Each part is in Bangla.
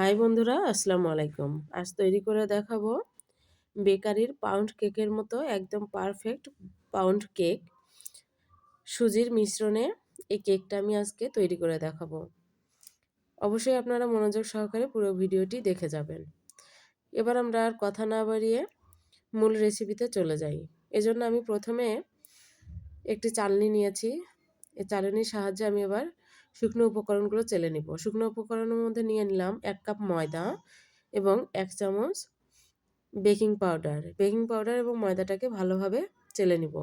হাই বন্ধুরা, আসসালামু আলাইকুম। আজ তৈরি করে দেখাবো বেকারির পাউন্ড কেকের মতো একদম পারফেক্ট পাউন্ড কেক সুজির মিশ্রণে এই কেকটা আমি আজকে তৈরি করে দেখাবো। অবশ্যই আপনারা মনোযোগ সহকারে পুরো ভিডিওটি দেখে যাবেন। এবার আমরা আর কথা না বাড়িয়ে মূল রেসিপিতে চলে যাই। এজন্য আমি প্রথমে একটি চালনি নিয়েছি। এই চালনির সাহায্যে আমি এবার শুকনো উপকরণগুলো চেলে নিব। শুকনো উপকরণের মধ্যে নিয়ে নিলাম এক কাপ ময়দা এবং এক চামচ বেকিং পাউডার। বেকিং পাউডার এবং ময়দাটাকে ভালোভাবে চেলে নিব।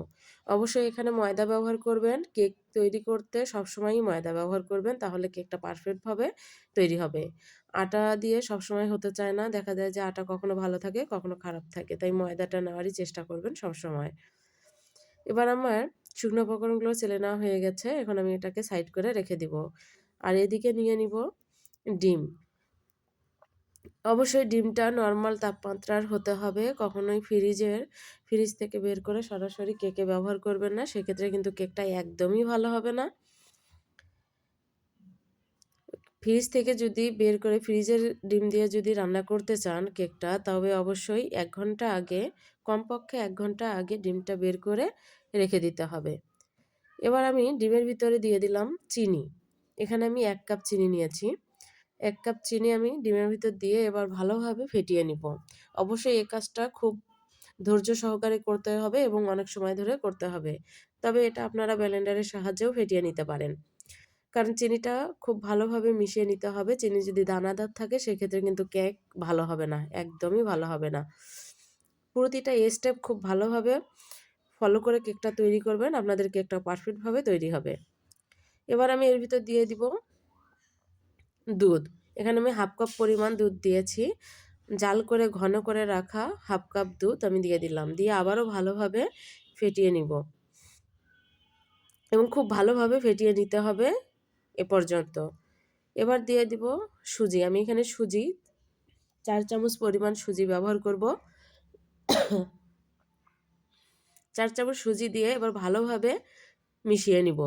অবশ্যই এখানে ময়দা ব্যবহার করবেন। কেক তৈরি করতে সবসময়ই ময়দা ব্যবহার করবেন, তাহলে কেকটা পারফেক্টভাবে তৈরি হবে। আটা দিয়ে সবসময় হতে চায় না। দেখা যায় যে আটা কখনো ভালো থাকে, কখনো খারাপ থাকে, তাই ময়দাটা নেওয়ারই চেষ্টা করবেন সবসময়। এবার আমার শুকনো উপকরণগুলো চেলে নেওয়া হয়ে গেছে, এখন আমি এটাকে সাইড করে রেখে দিব। আর এদিকে নিয়ে নিব ডিম। অবশ্যই ডিমটা নর্মাল তাপমাত্রার হতে হবে, কখনোই ফ্রিজের, ফ্রিজ থেকে বের করে সরাসরি কেকে ব্যবহার করবেন না, সেক্ষেত্রে কিন্তু কেকটা একদমই ভালো হবে না। ফ্রিজ থেকে যদি বের করে ফ্রিজের ডিম দিয়ে যদি রান্না করতে চান কেকটা, তবে অবশ্যই এক ঘণ্টা আগে, কমপক্ষে এক ঘণ্টা আগে ডিমটা বের করে রেখে দিতে হবে। এবার আমি ডিমের ভিতরে দিয়ে দিলাম চিনি। এখানে আমি এক কাপ চিনি নিয়েছি। এক কাপ চিনি আমি ডিমের ভিতর দিয়ে এবার ভালোভাবে ফেটিয়ে নিব। অবশ্যই এই কাজটা খুব ধৈর্য সহকারে করতে হবে এবং অনেক সময় ধরে করতে হবে। তবে এটা আপনারা ব্যালেন্ডারের সাহায্যেও ফেটিয়ে নিতে পারেন। কারণ চিনিটা খুব ভালোভাবে মিশিয়ে নিতে হবে। চিনি যদি দানাদার থাকে, সেক্ষেত্রে কিন্তু কেক ভালো হবে না, একদমই ভালো হবে না। প্রতিটা স্টেপ খুব ভালোভাবে ফলো করে কেকটা তৈরি করবেন, আপনাদের কেকটা পারফেক্টভাবে তৈরি হবে। এবার আমি এর ভিতর দিয়ে দিব দুধ। এখানে আমি হাফ কাপ পরিমাণ দুধ দিয়েছি। জাল করে, ঘন করে রাখা হাফ কাপ দুধ আমি দিয়ে দিলাম। দিয়ে আবারও ভালোভাবে ফেটিয়ে নিব। এবং খুব ভালোভাবে ফেটিয়ে নিতে হবে এ পর্যন্ত। এবার দিয়ে দিব সুজি। আমি এখানে সুজি, চার চামচ পরিমাণ সুজি ব্যবহার করব। চার চামচ সুজি দিয়ে এবার ভালোভাবে মিশিয়ে নিব।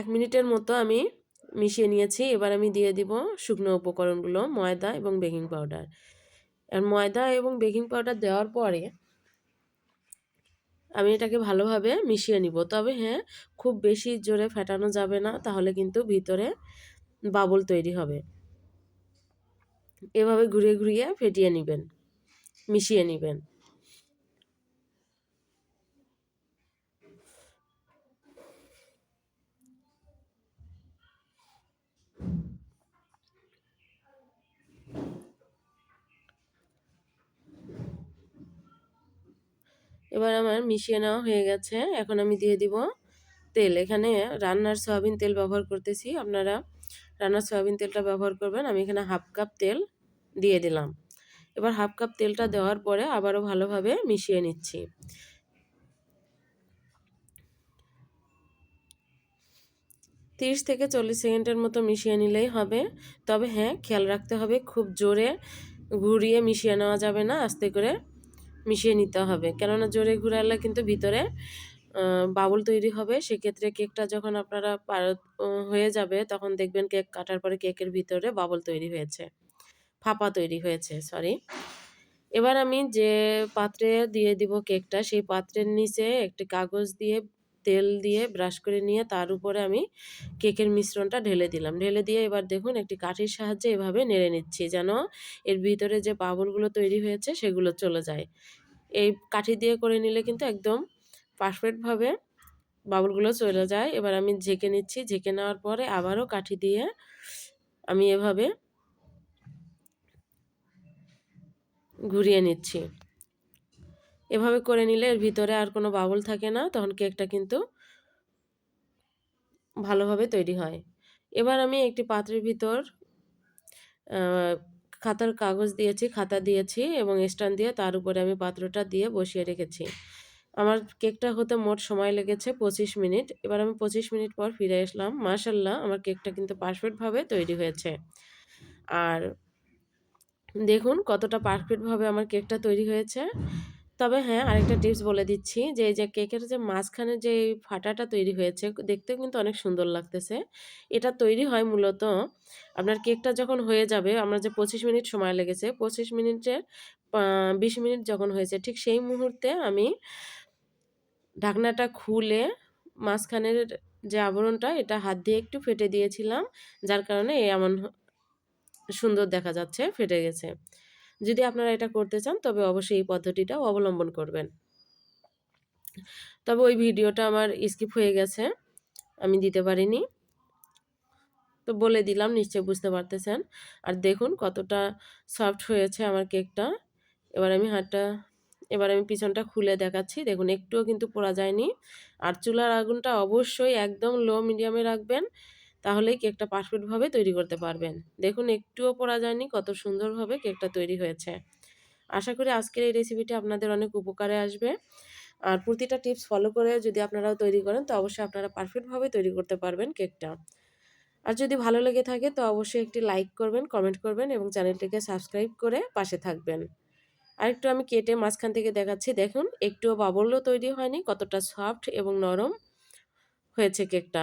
এক মিনিটের মতো আমি মিশিয়ে নিয়েছি। এবার আমি দিয়ে দিব শুকনো উপকরণগুলো, ময়দা এবং বেকিং পাউডার। আর ময়দা এবং বেকিং পাউডার দেওয়ার পরে আমি এটাকে ভালোভাবে মিশিয়ে নিব। তবে হ্যাঁ খুব বেশি জোরে ফেটানো যাবে না, তাহলে কিন্তু ভিতরে বাবল তৈরি হবে। এভাবে ঘুরিয়ে ঘুরিয়ে ফেটিয়ে নেবেন, মিশিয়ে নেবেন। এবার আমার মিশিয়ে নেওয়া হয়ে গেছে। এখন আমি দিয়ে দিব তেল। এখানে রান্নার সয়াবিন তেল ব্যবহার করতেছি। আপনারা রান্নার সয়াবিন তেলটা ব্যবহার করবেন। আমি এখানে হাফ কাপ তেল দিয়ে দিলাম। এবার হাফ কাপ তেলটা দেওয়ার পরে আবারও ভালোভাবে মিশিয়ে নিচ্ছি। তিরিশ থেকে চল্লিশ সেকেন্ডের মতো মিশিয়ে নিলেই হবে। তবে হ্যাঁ খেয়াল রাখতে হবে, খুব জোরে ঘুরিয়ে মিশিয়ে নেওয়া যাবে না, আস্তে করে মিশিয়ে নিতে হবে। কেননা জোরে ঘুরালে কিন্তু ভিতরে বাবুল তৈরি হবে। সেক্ষেত্রে কেকটা যখন আপনারা হয়ে যাবে, তখন দেখবেন কেক কাটার পরে কেকের ভিতরে বাবল তৈরি হয়েছে। ফাঁপা তৈরি হয়েছে সরি এবার আমি যে পাত্রে দিয়ে দিব কেকটা, সেই পাত্রের নিচে একটি কাগজ দিয়ে, তেল দিয়ে ব্রাশ করে নিয়ে তার উপরে আমি কেকের মিশ্রণটা ঢেলে দিলাম। ঢেলে দিয়ে এবার দেখুন একটি কাঠির সাহায্যে এভাবে নেড়ে নিচ্ছি যেন এর ভিতরে যে বাবুলগুলো তৈরি হয়েছে সেগুলো চলে যায়। এই কাঠি দিয়ে করে নিলে কিন্তু একদম পারফেক্টভাবে বাবলগুলো চলে যায়। এবার আমি ঝেঁকে নিচ্ছি। ঝেঁকে নেওয়ার পরে আবারও কাঠি দিয়ে আমি এভাবে ঘুরিয়ে নিচ্ছি। এভাবে করে নিলে এর ভিতরে আর কোনো বাবল থাকে না, তখন কেকটা কিন্তু ভালোভাবে তৈরি হয়। এবার আমি একটি পাত্রের ভিতর খাতার কাগজ দিয়েছি, খাতা দিয়েছি এবং স্ট্যান্ড দিয়ে তার উপরে আমি পাত্রটা দিয়ে বসিয়ে রেখেছি। আমার কেকটা হতে মোট সময় লেগেছে পঁচিশ মিনিট। এবার আমি পঁচিশ মিনিট পর ফিরে আসলাম। মাশাল্লাহ আমার কেকটা কিন্তু পারফেক্টভাবে তৈরি হয়েছে। আর দেখুন কতটা পারফেক্টভাবে আমার কেকটা তৈরি হয়েছে তবে হ্যাঁ, আরেকটা টিপস বলে দিচ্ছি যে এই যে কেকের যে মাঝখানে যে ফাটাটা তৈরি হয়েছে দেখতেও কিন্তু অনেক সুন্দর লাগতেছে। এটা তৈরি হয় মূলত আপনার কেকটা যখন হয়ে যাবে আমরা যে ২৫ মিনিট সময় লেগেছে ২৫ মিনিটের বিশ মিনিট যখন হয়েছে ঠিক সেই মুহূর্তে আমি ঢাকনাটা খুলে মাঝখানের যে আবরণটা এটা হাত দিয়ে একটু ফেটে দিয়েছিলাম। যার কারণে এমন হ সুন্দর দেখা যাচ্ছে, ফেটে গেছে। যদি আপনারা এটা করতে চান, তবে অবশ্যই এই পদ্ধতিটাও অবলম্বন করবেন। তবে ওই ভিডিওটা আমার স্কিপ হয়ে গেছে। আমি দিতে পারিনি। তো বলে দিলাম, নিশ্চয়ই বুঝতে পারতেছেন। আর দেখুন কতটা সফট হয়েছে আমার কেকটা। এবার আমি হাতটা, এবার আমি পিছনটা খুলে দেখাচ্ছি। দেখুন, একটুও কিন্তু পোড়া যায়নি। আর চুলার আগুনটা অবশ্যই একদম লো মিডিয়ামে রাখবেন। তাহলেই কেকটা পারফেক্টভাবে তৈরি করতে পারবেন। দেখুন একটুও পোড়া যায়নি কত সুন্দরভাবে কেকটা তৈরি হয়েছে। আশা করি আজকের এই রেসিপিটি আপনাদের অনেক উপকারে আসবে। আর প্রতিটা টিপস ফলো করে যদি আপনারাও তৈরি করেন তো অবশ্যই আপনারা পারফেক্টভাবে তৈরি করতে পারবেন কেকটা। আর যদি ভালো লেগে থাকে তো অবশ্যই একটি লাইক করবেন, কমেন্ট করবেন এবং চ্যানেলটিকে সাবস্ক্রাইব করে পাশে থাকবেন। আরেকটু আমি কেটে মাঝখান থেকে দেখাচ্ছি দেখুন একটুও বাবলও তৈরি হয়নি কতটা সফট এবং নরম হয়েছে কেকটা।